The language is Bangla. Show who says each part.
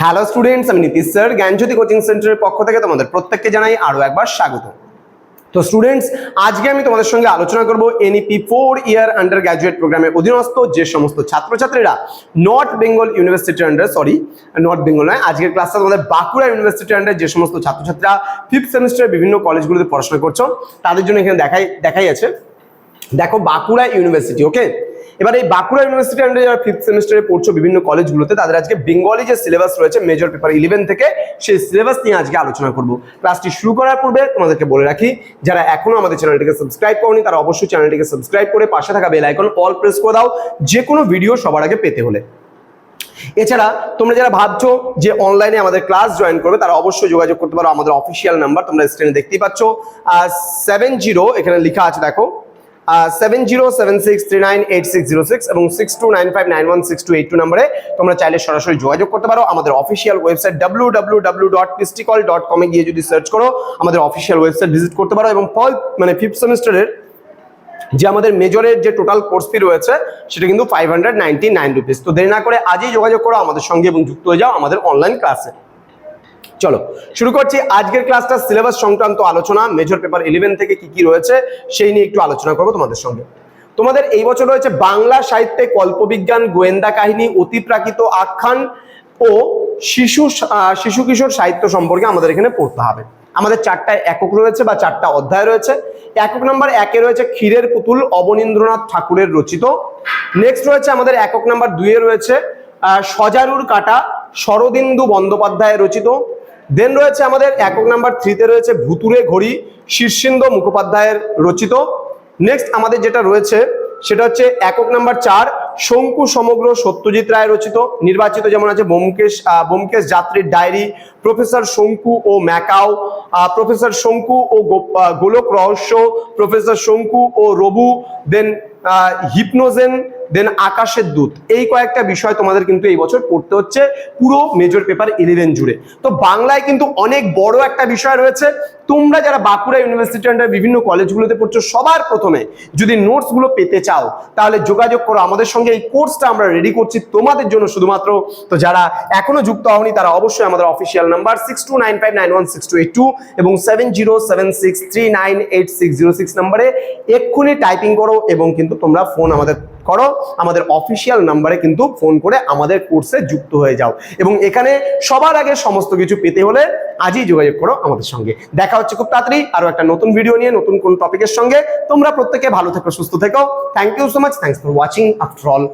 Speaker 1: হ্যালো স্টুডেন্টস আমি নীতিশ স্যার, জ্ঞানজ্যোতি কোচিং সেন্টারের পক্ষ থেকে তোমাদের প্রত্যেককে জানাই আরও একবার স্বাগত তো স্টুডেন্টস আজকে আমি তোমাদের সঙ্গে আলোচনা করব NEP four year undergraduate প্রোগ্রামের অধীনস্থ যে সমস্ত ছাত্রছাত্রীরা North Bengal university under sorry North Bengal নয়, আজকের ক্লাসটা তোমাদের বাঁকুড়া ইউনিভার্সিটি আন্ডার যে সমস্ত ছাত্রছাত্রীরা ফিফথ সেমিস্টারের বিভিন্ন কলেজগুলোতে পড়াশোনা করছ, তাদের জন্য এখানে দেখাই দেখাই আছে। দেখো বাঁকুড়া ইউনিভার্সিটি ওকে এবার এই বাঁকুড়া ইউনিভার্সিটি আন্ডারে যারা ফিফথ সেমিস্টারে পড়ছো বিভিন্ন কলেজগুলোতে তাদের আজকে বেঙ্গলি যে সিলেবাস রয়েছে মেজর পেপার ইলেভেন থেকে সেই সিলেবাস নিয়ে আজকে আলোচনা করব। ক্লাসটি শুরু করার পূর্বে তোমাদেরকে বলে রাখি, যারা এখনও আমাদের চ্যানেলটিকে সাবস্ক্রাইব করনি, তারা অবশ্যই চ্যানেলটিকে সাবস্ক্রাইব করে পাশে থাকা বেল আইকন অল প্রেস করে দাও যে কোনো ভিডিও সবার আগে পেতে হলে। এছাড়া তোমরা যারা ভাবছ যে অনলাইনে আমাদের ক্লাস জয়েন করবে, তারা অবশ্যই যোগাযোগ করতে পারো, আমাদের অফিসিয়াল নাম্বার তোমরা স্ক্রিনে দেখতেই পাচ্ছ। সেভেন জিরো এখানে লেখা আছে, দেখো seven zero seven six three nine eight six zero six এবং six two nine five nine one six two eight two নাম্বারে তোমরা সরাসরি যোগাযোগ করতে পারো। আমাদের ওয়েবসাইট ডট পিস্টিকল ডট কমে গিয়ে যদি সার্চ করো, আমাদের ওয়েবসাইট ভিজিট করতে পারো এবং ফল মানে ফিফথ সেমিস্টারের যে আমাদের মেজরের যে টোটাল কোর্স ফি রয়েছে, সেটা কিন্তু five hundred ninety nine rupees তো দেরি না করে আজই যোগাযোগ করো আমাদের সঙ্গে এবং যুক্ত হয়ে যাও আমাদের অনলাইন ক্লাসে চলো, শুরু করছি আজকের ক্লাসটা সিলেবাস সংক্রান্ত আলোচনা মেজর পেপার ইলেভেন থেকে কি কি রয়েছে সেই নিয়ে একটু আলোচনা করব তোমাদের সঙ্গে। তোমাদের এই বছর রয়েছে বাংলা সাহিত্যে কল্পবিজ্ঞান, গোয়েন্দা কাহিনী অতিপ্রাকৃত আখ্যান ও শিশু শিশু কিশোর সাহিত্য সম্পর্কে আমাদের এখানে পড়তে হবে। আমাদের চারটা একক রয়েছে বা চারটা অধ্যায় রয়েছে। একক নাম্বার একে রয়েছে ক্ষীরের পুতুল, অবনীন্দ্রনাথ ঠাকুরের রচিত। নেক্সট রয়েছে আমাদের একক নাম্বার দুইয়ে রয়েছে সজারুর কাটা, শরদিন্দু বন্দ্যোপাধ্যায় রচিত। দেন রয়েছে আমাদের একক নাম্বার থ্রিতে রয়েছে ভুতুরে ঘড়ি শীর্ষেন্দ্র মুখোপাধ্যায়ের রচিত। নেক্সট আমাদের যেটা রয়েছে, সেটা হচ্ছে একক নাম্বার চার, শঙ্কু সমগ্র সত্যজিৎ রায় রচিত, নির্বাচিত যেমন আছে বোমকেশ বোমকেশ যাত্রীর ডায়েরি, প্রফেসর শঙ্কু ও ম্যাকাও প্রফেসর শঙ্কু ও গোলক রহস্য, প্রফেসর শঙ্কু ও রবু দেন হিপনোজেন দেন আকাশের দূত। এই কয়েকটা বিষয় তোমাদের কিন্তু এই বছর পড়তে হচ্ছে পুরো মেজর পেপার ইলেভেন জুড়ে। তো বাংলায় কিন্তু অনেক বড় একটা বিষয় রয়েছে। তোমরা যারা বাঁকুড়া ইউনিভার্সিটি আন্ডার বিভিন্ন কলেজগুলোতে পড়ছো, সবার প্রথমে যদি নোটসগুলো পেতে চাও, তাহলে যোগাযোগ করো। আমাদের সঙ্গে এই কোর্সটা আমরা রেডি করছি তোমাদের জন্য শুধুমাত্র। তো যারা এখনও যুক্ত হওনি, তারা অবশ্যই আমাদের official number six two nine five nine one six two eight two এবং seven zero seven six three nine eight six zero six নাম্বারে এক্ষুনি টাইপিং করো এবং কিন্তু তোমরা ফোন আমাদের করো, আমাদের অফিসিয়াল নাম্বারে কিন্তু ফোন করে আমাদের কোর্সে যুক্ত হয়ে যাও। এবং এখানে সবার আগে সমস্ত কিছু পেতে হলে আজই যোগাযোগ করো আমাদের সঙ্গে। দেখা হচ্ছে খুব তাড়াতাড়ি আরও একটা নতুন ভিডিও নিয়ে, নতুন কোন টপিকের সঙ্গে। তোমরা প্রত্যেকে ভালো থেকো, সুস্থ থেকো। Thank you so much thanks for watching after all